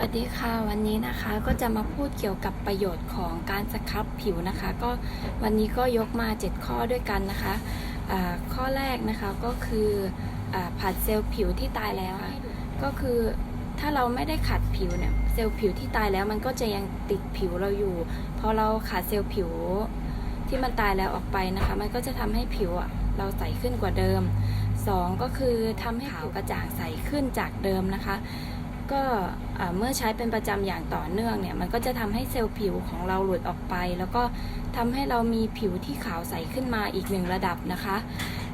วัสดีค่ะวันนี้นะคะก็จะมาพูดเกี่ยวกับประโยชน์ของการสครับผิวนะคะ ก็วันนี้ก็ยกมา 7 ข้อด้วยกันนะคะอ่าข้อแรกนะคะก็คืออผัดเซลล์ผิวที่ตายแล้วค่ะก็คือถ้าเราไม่ได้ขัดผิวเนี่ยเซลล์ผิวที่ตายแล้วมันก็จะยังติดผิวเราอยู่พอเราขาดเซลล์ผิวที่มันตายแล้วออกไปนะคะ มันก็จะทำให้ผิวเราใสขึ้นกว่าเดิมสองก็คือทำให้ขาวกระจ่างใสขึ้นจากเดิมนะคะ ก็เมื่อใช้เป็นประจำอย่างต่อเนื่องเนี่ยมันก็จะทำให้เซลล์ผิวของเราหลุดออกไป แล้วก็ทำให้เรามีผิวที่ขาวใสขึ้นมาอีกหนึ่งระดับนะคะ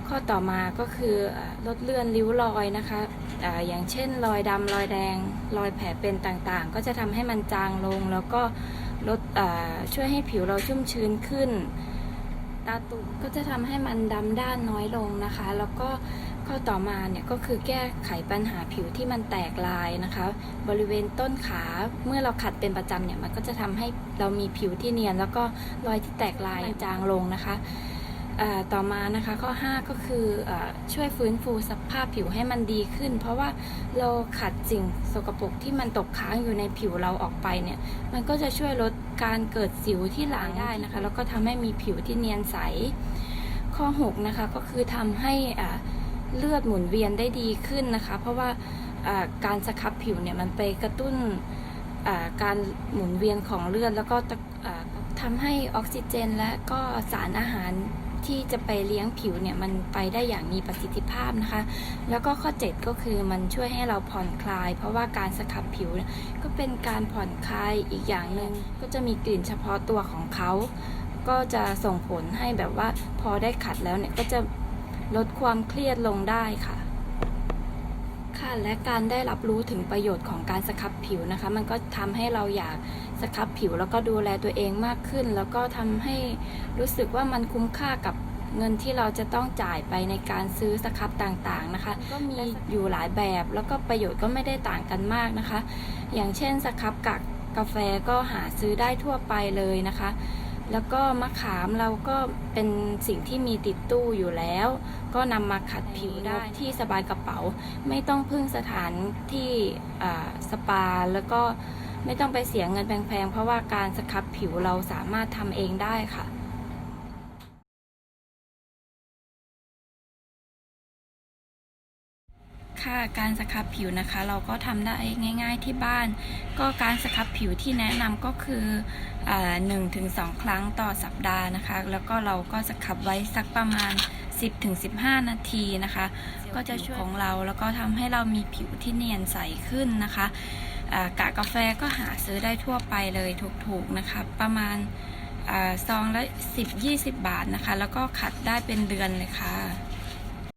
ข้อต่อมาก็คืออลดเลือนริ้วรอยนะคะออย่างเช่น รอยดำรอยแดง รอยแผลเป็นต่างๆ ก็จะทำให้มันจางลง แล้วก็ลดช่วยให้ผิวเราชุ่มชื้นขึ้น ตาตุ่มก็จะทำให้มันดำด้านน้อยลงนะคะ แล้วก็ ข้อต่อมาเนี่ยก็คือแก้ไขปัญหาผิวที่มันแตกลายนะคะ บริเวณต้นขาเมื่อเราขัดเป็นประจำเนี่ยมันก็จะทำให้เรามีผิวที่เนียน แล้วก็รอยที่แตกลายจางลงนะคะต่อมานะคะข้อ 5 ก็คืออช่วยฟื้นฟูสภาพผิวให้มันดีขึ้น เพราะว่าเราขัดสิ่งสกปรกที่มันตกค้างอยู่ในผิวเราออกไปเนี่ยมันก็จะช่วยลดการเกิดสิวที่หลังได้นะคะ แล้วก็ทำให้มีผิวที่เนียนใส ข้อ 6 นะคะก็คือทำให้อ่า เลือดหมุนเวียนได้ดีขึ้นนะคะ เพราะว่าการสครับผิวเนี่ยมันไปกระตุ้นการหมุนเวียนของเลือดแล้วก็ทำให้ออกซิเจนและก็สารอาหารที่จะไปเลี้ยงผิวเนี่ยมันไปได้อย่างมีประสิทธิภาพนะคะ แล้วก็ข้อ 7 ก็คือมันช่วยให้เราผ่อนคลาย เพราะว่าการสครับผิวก็เป็นการผ่อนคลายอีกอย่างหนึ่งก็จะมีกลิ่นเฉพาะตัวของเขา ก็จะส่งผลให้แบบว่าพอได้ขัดแล้วเนี่ยก็จะ ลดความเครียดลงได้ค่ะ ค่ะและการได้รับรู้ถึงประโยชน์ของการสครับผิวนะคะ มันก็ทำให้เราอยากสครับผิวแล้วก็ดูแลตัวเองมากขึ้น แล้วก็ทำให้รู้สึกว่ามันคุ้มค่ากับเงินที่เราจะต้องจ่ายไปในการซื้อสครับต่างๆนะคะ ก็มีอยู่หลายแบบแล้วก็ประโยชน์ก็ไม่ได้ต่างกันมากนะคะ อย่างเช่นสครับกากกาแฟก็หาซื้อได้ทั่วไปเลยนะคะ แล้วก็มะขามเราก็เป็นสิ่งที่มีติดตู้อยู่แล้ว ก็นำมาขัดผิวได้ที่สบายกระเป๋า ไม่ต้องพึ่งสถานที่สปาแล้วก็ไม่ต้องไปเสียเงินแพงๆ เพราะว่าการสครับผิวเราสามารถทำเองได้ค่ะ ค่ะ การสครับผิวนะคะ เราก็ทำได้ง่าย ๆที่บ้าน ก็การสครับผิวที่แนะนำก็คือหนึ่งถึงสองครั้งต่อสัปดาห์นะคะ แล้วก็เราก็สครับไว้สักประมาณ 10ถึง15 นาทีนะคะ ก็จะช่วยของเราแล้วก็ทำให้เรามีผิวที่เนียนใสขึ้นนะคะอ่ากากาแฟก็หาซื้อได้ทั่วไปเลยถูกๆนะคะ ประมาณซองละ10-20 บาทนะคะ แล้วก็ขัดได้เป็นเดือนเลยค่ะ